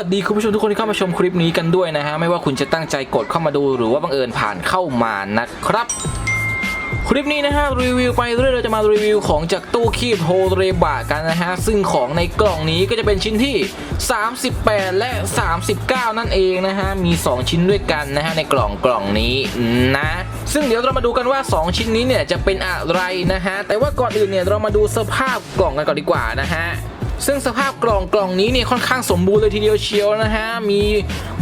วัสดีคุณผู้ชมทุกคนที่เข้ามาชมคลิปนี้กันด้วยนะฮะไม่ว่าคุณจะตั้งใจกดเข้ามาดูหรือว่าบังเอิญผ่านเข้ามานะครับ คลิปนี้นะฮะรีวิวไปเรื่อยเราจะมารีวิวของจากตู้คีบโฮเรบะกันนะฮะซึ่งของในกล่องนี้ก็จะเป็นชิ้นที่ 38 และ 39 นั่นเองนะฮะมี 2 ชิ้นด้วยกันนะฮะในกล่องกล่องนี้นะซึ่งเดี๋ยวเรามาดูกันว่า 2 ชิ้นนี้เนี่ยจะเป็นอะไรนะฮะแต่ว่าก่อนอื่นเนี่ยเรามาดูสภาพกล่องกันก่อนดีกว่านะฮะ ซึ่งสภาพกล่องกล่องนี้เนี่ยค่อนข้างสมบูรณ์เลยทีเดียวเชียวนะฮะ มี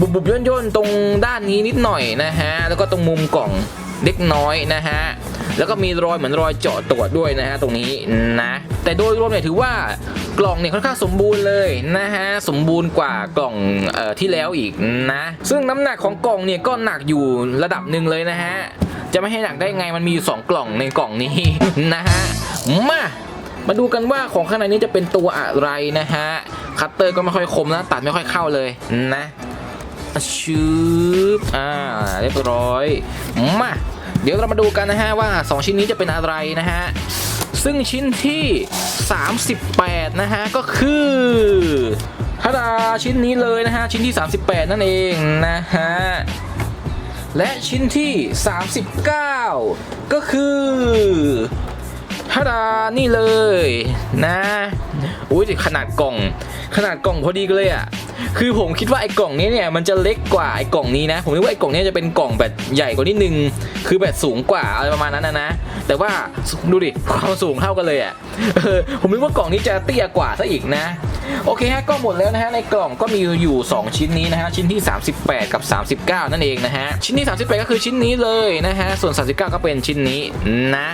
บุบบุบย่นย่นตรงด้านนี้นิดหน่อยนะฮะ แล้วก็ตรงมุมกล่องเล็กน้อยนะฮะ แล้วก็มีรอยเหมือนรอยเจาะตรวจด้วยนะฮะตรงนี้นะ แต่โดยรวมเนี่ยถือว่ากล่องเนี่ยค่อนข้างสมบูรณ์เลยนะฮะสมบูรณ์กว่ากล่องเอ่อที่แล้วอีกนะ ซึ่งน้ำหนักของกล่องเนี่ยก็หนักอยู่ระดับหนึ่งเลยนะฮะจะไม่ให้หนักได้ไงมันมีอยู่สองกล่องในกล่องนี้นะฮะมา มาดูกันว่าของข้างในนี้จะเป็นตัวอะไรนะฮะ คัตเตอร์ก็ไม่ค่อยคมนะ ตัดไม่ค่อยเข้าเลยนะชืบอ่าเรียบร้อยมาเดี๋ยวเรามาดูกันนะฮะว่า 2 ชิ้นนี้จะเป็นอะไรนะฮะ ซึ่งชิ้นที่ 38 นะฮะ ก็คือทาดาชิ้นนี้เลยนะฮะ ชิ้นที่ 38 นั่นเองนะฮะ และชิ้นที่ 39 ก็คือ ทาดานี่เลยนะ อุ้ยขนาดกล่อง ขนาดกล่องพอดีกันเลยอะ่ะ คือผมคิดว่าไอ้กล่องนี้เนี่ยมันจะเล็กกว่าไอ้กล่องนี้นะ ผมนึกว่าไอ้กล่องนี้จะเป็นกล่องแบบใหญ่กว่านิดนึง คือแบบสูงกว่าอะไรประมาณนั้นนะนะ แต่ว่าดูดิความสูงเท่ากันเลยอะ่ะผมนึกว่ากล่องนี้จะเตี้ยกว่าซะอีกนะ โอเคฮะก็หมดแล้วนะฮะในกล่องก็มีอยู่ 2 ชิ้นนี้นะฮะชิ้นที่ 38 กับ 39 นั่นเองนะฮะชิ้นที่ 38 ก็คือชิ้นนี้เลยนะฮะส่วน 39 ก็เป็นชิ้นนี้นะ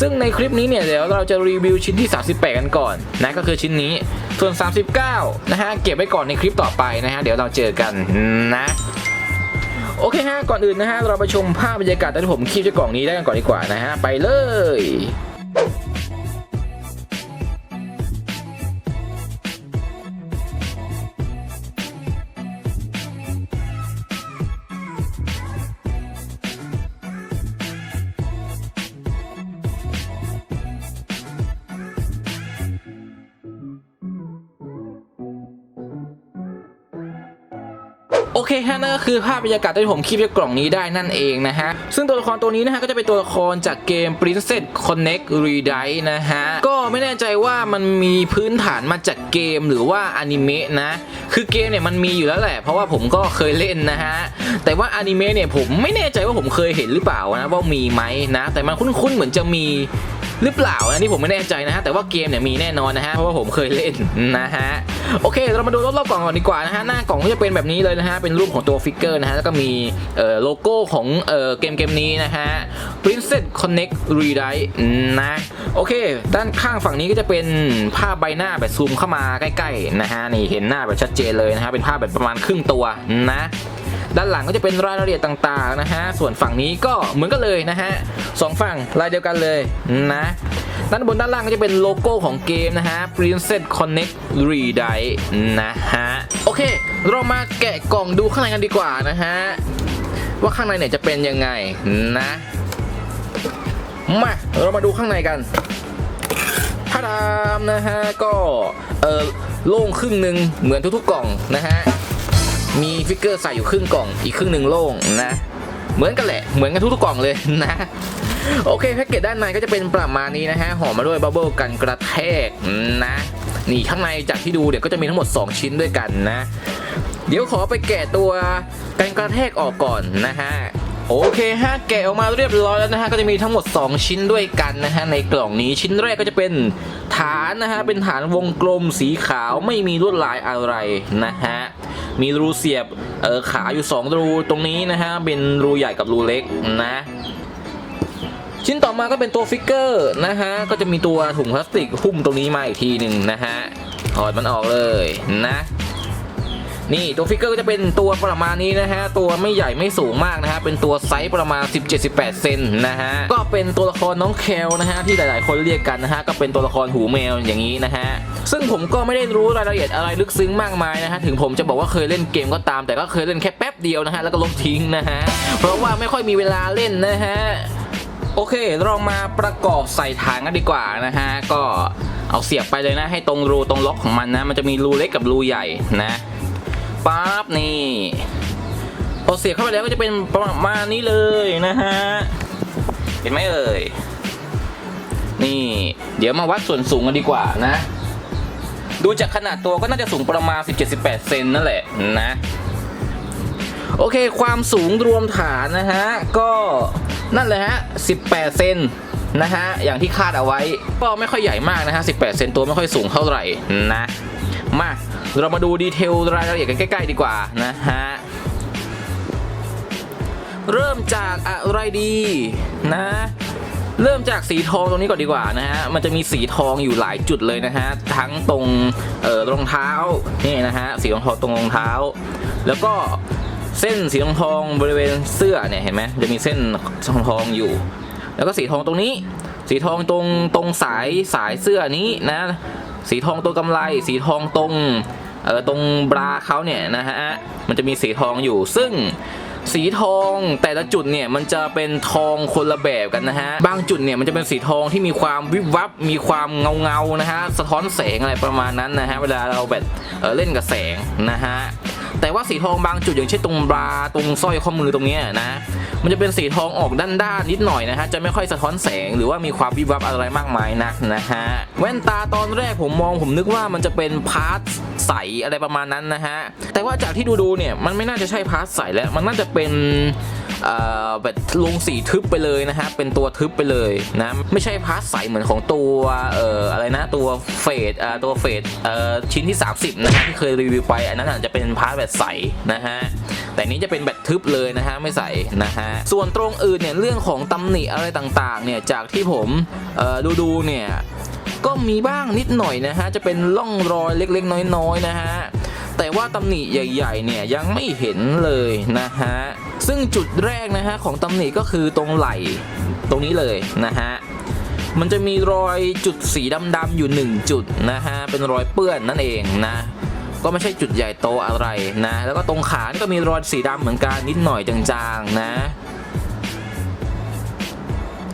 ซึ่งในคลิปนี้เนี่ยเดี๋ยวเราจะรีวิวชิ้นที่ 38 กันก่อนนะก็คือชิ้นนี้ ส่วน 39 นะฮะ เก็บไว้ก่อนในคลิปต่อไปนะฮะ เดี๋ยวเราเจอกันนะโอเคฮะ ก่อนอื่นนะฮะ เราไปชมภาพบรรยากาศตอนที่ผมคีบเจ้ากล่องนี้ได้กันก่อนดีกว่านะฮะ ไปเลย โอเคฮะนั่นก็คือภาพบรรยากาศที่ผมคลิปจากกล่องนี้ได้นั่นเองนะฮะ ซึ่งตัวละครตัวนี้นะฮะก็จะเป็นตัวละครจากเกม Princess Connect Redite นะฮะ ก็ไม่แน่ใจว่ามันมีพื้นฐานมาจากเกมหรือว่าอนิเมะนะ คือเกมเนี่ยมันมีอยู่แล้วแหละ เพราะว่าผมก็เคยเล่นนะฮะ แต่ว่าอนิเมะเนี่ยผมไม่แน่ใจว่าผมเคยเห็นหรือเปล่านะว่ามีไหมนะ แต่มันคุ้นๆเหมือนจะมี หรือเปล่านะนี่ผมไม่แน่ใจนะฮะแต่ว่าเกมเนี่ยมีแน่นอนนะฮะเพราะว่าผมเคยเล่นนะฮะโอเค เรามาดูรอบๆกล่องก่อนดีกว่านะฮะหน้ากล่องก็จะเป็นแบบนี้เลยนะฮะเป็นรูปของตัวฟิกเกอร์นะฮะแล้วก็มีเอ่อโลโก้ของเอ่อเกมเกมนี้นะฮะ Princess Connect Redite นะโอเค ด้านข้างฝั่งนี้ก็จะเป็นภาพใบหน้าแบบซูมเข้ามาใกล้ๆนะฮะนี่เห็นหน้าแบบชัดเจนเลยนะฮะเป็นภาพแบบประมาณครึ่งตัวนะ ด้านหลังก็จะเป็นรายละเอียดต่างๆนะฮะส่วนฝั่งนี้ก็เหมือนกันเลยนะฮะสองฝั่งลายเดียวกันเลยนะด้านบนด้านล่างก็จะเป็นโลโก้ของเกมนะฮะ Princess Connect Redite นะฮะ โอเค เรามาแกะกล่องดูข้างในกันดีกว่านะฮะ ว่าข้างในเนี่ยจะเป็นยังไงนะมาเรามาดูข้างในกันพาดามนะฮะ ก็เออโล่งครึ่งหนึ่งเหมือนทุกๆกล่องนะฮะ มีฟิกเกอร์ใส่อยู่ครึ่งกล่องอีกครึ่งหนึ่งโล่งนะ เหมือนกันแหละเหมือนกันทุกๆกล่องเลยนะโอเคแพ็กเกจด้านในก็จะเป็นประมาณนี้นะฮะห่อมาด้วยบับเบิลกันกระแทกนะนี่ข้างในจากที่ดูเดี๋ยวก็จะมีทั้งหมด 2 ชิ้นด้วยกันนะ เดี๋ยวขอไปแกะตัวกันกระแทกออกก่อนนะฮะโอเคฮะแกะออกมาเรียบร้อยแล้วนะฮะก็จะมีทั้งหมด 2 ชิ้นด้วยกันนะฮะในกล่องนี้ชิ้นแรกก็จะเป็นฐานนะฮะเป็นฐานวงกลมสีขาวไม่มีลวดลายอะไรนะฮะ มีรูเสียบเออขาอยู่ 2 รูตรงนี้นะฮะเป็นรูใหญ่กับรูเล็กนะชิ้นต่อมาก็เป็นตัวฟิกเกอร์นะฮะก็จะมีตัวถุงพลาสติกหุ้มตรงนี้มาอีกทีหนึ่งนะฮะถอดมันออกเลยนะ นี่ตัวฟิกเกอร์ก็จะเป็นตัวประมาณนี้นะฮะตัวไม่ใหญ่ไม่สูงมากนะฮะเป็นตัวไซส์ประมาณ 17-18 เซนนะฮะก็เป็นตัวละครน้องแคลนะฮะที่หลาย ๆ คนเรียกกันนะฮะก็เป็นตัวละครหูแมวอย่างนี้นะฮะซึ่งผมก็ไม่ได้รู้รายละเอียดอะไรลึกซึ้งมากมายนะฮะถึงผมจะบอกว่าเคยเล่นเกมก็ตาม แต่ก็เคยเล่นแค่แป๊บเดียวนะฮะแล้วก็ลบทิ้งนะฮะเพราะว่าไม่ค่อยมีเวลาเล่นนะฮะโอเคเรามาประกอบใส่ถังกันดีกว่านะฮะก็เอาเสียบไปเลยนะให้ตรงรูตรงล็อกของมันนะ มันจะมีรูเล็กกับรูใหญ่นะ ปั๊บนี่พอเสียบเข้าไปแล้วก็จะเป็นประมาณนี้เลยนะฮะเห็นไหมเอ่ยนี่ เดี๋ยวมาวัดส่วนสูงกันดีกว่านะ ดูจากขนาดตัวก็น่าจะสูงประมาณ 17-18 เซนนั่นแหละนะ โอเค ความสูงรวมฐานนะฮะ ก็นั่นเลยฮะ 18 เซนนะฮะ อย่างที่คาดเอาไว้ ก็ไม่ค่อยใหญ่มากนะฮะ 18 เซนตัวไม่ค่อยสูงเท่าไหร่นะ มา เรามาดูดีเทลรายละเอียดกันใกล้ ๆ ดีกว่านะฮะเริ่มจากอะไรดีนะเริ่มจากสีทองตรงนี้ก่อนดีกว่านะฮะ มันจะมีสีทองอยู่หลายจุดเลยนะฮะ ทั้งตรงเอ่อรองเท้านี่นะฮะ สีทองตรงรองเท้า แล้วก็เส้นสีทองทองบริเวณเสื้อเนี่ยเห็นไหมจะมีเส้นทองทองอยู่ แล้วก็สีทองตรงนี้ สีทองตรงตรงสายสายเสื้อนี้นะ สีทองตัวกำไรสีทองตรง เออตรงบราเขาเนี่ยนะฮะมันจะมีสีทองอยู่ ซึ่งสีทองแต่ละจุดเนี่ยมันจะเป็นทองคนละแบบกันนะฮะบางจุดเนี่ยมันจะเป็นสีทองที่มีความวิบวับมีความเงาเงานะฮะสะท้อนแสงอะไรประมาณนั้นนะฮะเวลาเราแบบเออเล่นกับแสงนะฮะ แต่ว่าสีทองบางจุดอย่างเช่นตรงบราตรงสร้อยข้อมือตรงนี้นะ มันจะเป็นสีทองออกด้านๆนิดหน่อยนะฮะจะไม่ค่อยสะท้อนแสงหรือว่ามีความวิบวับอะไรมากมายนักนะฮะแว่นตาตอนแรกผมมองผมนึกว่ามันจะเป็นพาร์ทใสอะไรประมาณนั้นนะฮะแต่ว่าจากที่ดูดูๆเนี่ยมันไม่น่าจะใช่พาร์ทใสแล้วมันน่าจะเป็น แบบลงสีทึบไปเลยนะฮะเป็นตัวทึบไปเลยนะไม่ใช่พาร์ทใสเหมือนของตัวเอ่ออะไรนะตัวเฟดอ่าตัวเฟดเอ่อชิ้นที่ 30นะฮะที่เคยรีวิวไปอันนั้นอาจจะเป็นพาร์ทแบบใสนะฮะแต่นี้จะเป็นแบบทึบเลยนะฮะไม่ใสนะฮะส่วนตรงอื่นเนี่ยเรื่องของตำหนิอะไรต่างๆเนี่ยจากที่ผมดูดูเนี่ยก็มีบ้างนิดหน่อยนะฮะจะเป็นร่องรอยเล็กๆ น้อยๆนะฮะ แต่ว่าตำหนิใหญ่ๆเนี่ยยังไม่เห็นเลยนะฮะซึ่งจุดแรกนะฮะของตำหนิก็คือตรงไหล่ตรงนี้เลยนะฮะมันจะมีรอยจุดสีดำๆอยู่ 1 จุดนะฮะเป็นรอยเปื้อนนั่นเองนะก็ไม่ใช่จุดใหญ่โตอะไรนะ แล้วก็ตรงขานี่ก็มีรอยสีดำเหมือนกันนิดหน่อยจางๆนะ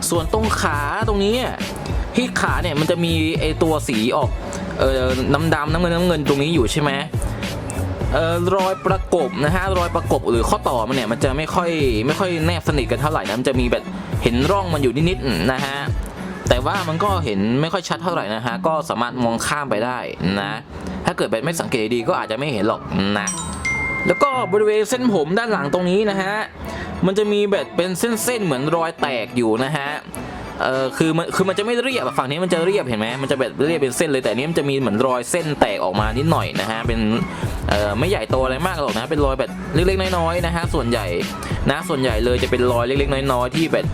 ส่วนตรงขาตรงนี้ที่ขาเนี่ยมันจะมีไอตัวสีออกเออน้ำดำน้ำเงินน้ำเงินตรงนี้อยู่ใช่ไหม รอยประกบนะฮะรอยประกบหรือข้อต่อมันเนี่ยมันจะไม่ค่อยไม่ค่อยแนบสนิทกันเท่าไหร่นะมันจะมีแบบเห็นร่องมันอยู่นิดๆนะฮะแต่ว่ามันก็เห็นไม่ค่อยชัดเท่าไหร่นะฮะก็สามารถมองข้ามไปได้นะถ้าเกิดแบบไม่สังเกตดีก็อาจจะไม่เห็นหรอกนะแล้วก็บริเวณเส้นผมด้านหลังตรงนี้นะฮะมันจะมีแบบเป็นเส้นๆเหมือนรอยแตกอยู่นะฮะเออคือมันคือมันจะไม่เรียบฝั่งนี้มันจะเรียบเห็นไหมมันจะแบบเรียบเป็นเส้นเลยแต่นนี้มันจะมีเหมือนรอยเส้นแตกออกมานิดหน่อยนะฮะเป็น เอ่อไม่ใหญ่โตอะไรมากหรอกนะเป็นรอยแบบเล็กๆน้อยๆนะฮะส่วนใหญ่นะส่วนใหญ่เลยจะเป็นรอยเล็กๆน้อยๆที่แบบ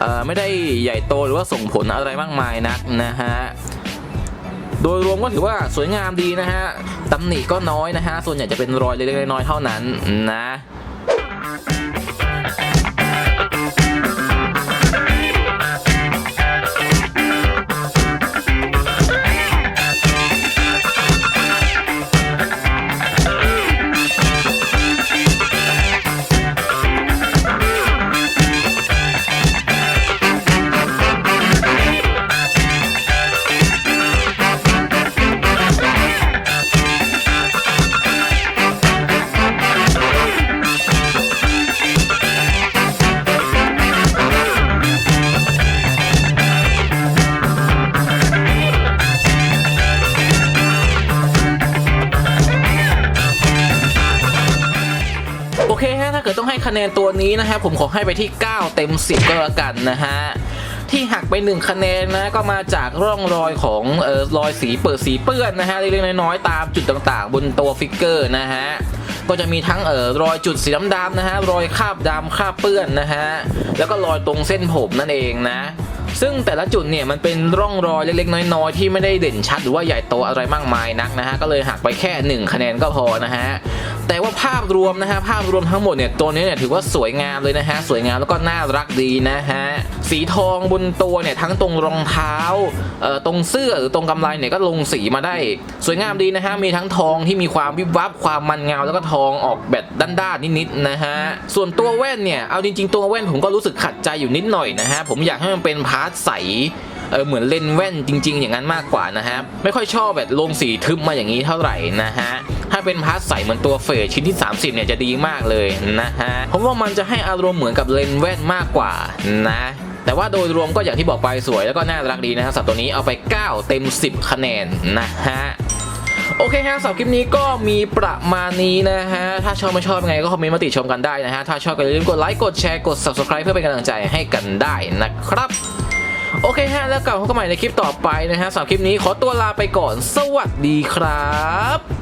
เอ่อไม่ได้ใหญ่โตหรือว่าส่งผลอะไรมากมายนักนะฮะโดยรวมก็ถือว่าสวยงามดีนะฮะตำหนิก็น้อยนะฮะส่วนใหญ่จะเป็นรอยเล็กๆน้อยๆเท่านั้นนะ คะแนนตัวนี้นะฮะผมขอให้ไปที่ 9 เต็ม 10 ก็แล้วกันนะฮะที่หักไป 1 คะแนนนะก็มาจากร่องรอยของเออรอยสีเปิดสีเปื้อนนะฮะเล็กๆน้อยๆตามจุดต่างๆ บนตัวฟิกเกอร์นะฮะก็จะมีทั้งเออรอยจุดสีดำๆนะฮะรอยคราบดำคราบเปื้อนนะฮะแล้วก็รอยตรงเส้นผมนั่นเองนะ ซึ่งแต่ละจุดเนี่ยมันเป็นร่องรอยเล็กๆ น้อยๆ ที่ไม่ได้เด่นชัดหรือว่าใหญ่โตอะไรมากมายนักนะฮะก็เลยหักไปแค่ 1 คะแนนก็พอนะฮะแต่ ภาพรวมนะฮะภาพรวมทั้งหมดเนี่ยตัวนี้เนี่ยถือว่าสวยงามเลยนะฮะสวยงามแล้วก็น่ารักดีนะฮะสีทองบนตัวเนี่ยทั้งตรงรองเท้าเอ่อตรงเสื้อหรือตรงกำไลเนี่ยก็ลงสีมาได้ สวยงามดีนะฮะมีทั้งทองที่มีความวิบวับความมันเงาแล้วก็ทองออกแบบด้านๆนิดๆนะฮะส่วนตัวแว่นเนี่ยเอาจริงๆตัวแว่นผมก็รู้สึกขัดใจอยู่นิดหน่อยนะฮะผมอยากให้มันเป็นพาร์ทใส เออเหมือนเลนแว่นจริง ๆ อย่างนั้นมากกว่านะฮะไม่ค่อยชอบแบบลงสีทึบมาอย่างนี้เท่าไหร่นะฮะถ้าเป็นพาร์ทใสเหมือนตัวเฟสชิ้นที่ 30 เนี่ยจะดีมากเลยนะฮะผมว่ามันจะให้อารมณ์เหมือนกับเลนแว่นมากกว่านะแต่ว่าโดยรวมก็อย่างที่บอกไปสวยแล้วก็น่ารักดีนะครับสับตัวนี้เอาไป 9 เต็ม 10 คะแนนนะฮะโอเคฮะสำหรับคลิปนี้ก็มีประมาณนี้นะฮะ ถ้าชอบไม่ชอบยังไงก็คอมเมนต์มาติชมกันได้นะฮะ ถ้าชอบก็อย่าลืมกดไลค์ กดแชร์ กด subscribe เพื่อเป็นกำลังใจให้กันได้นะครับ โอเคฮะ แล้วกลับพบกันใหม่ในคลิปต่อไปนะฮะสำหรับคลิปนี้ขอตัวลาไปก่อน สวัสดีครับ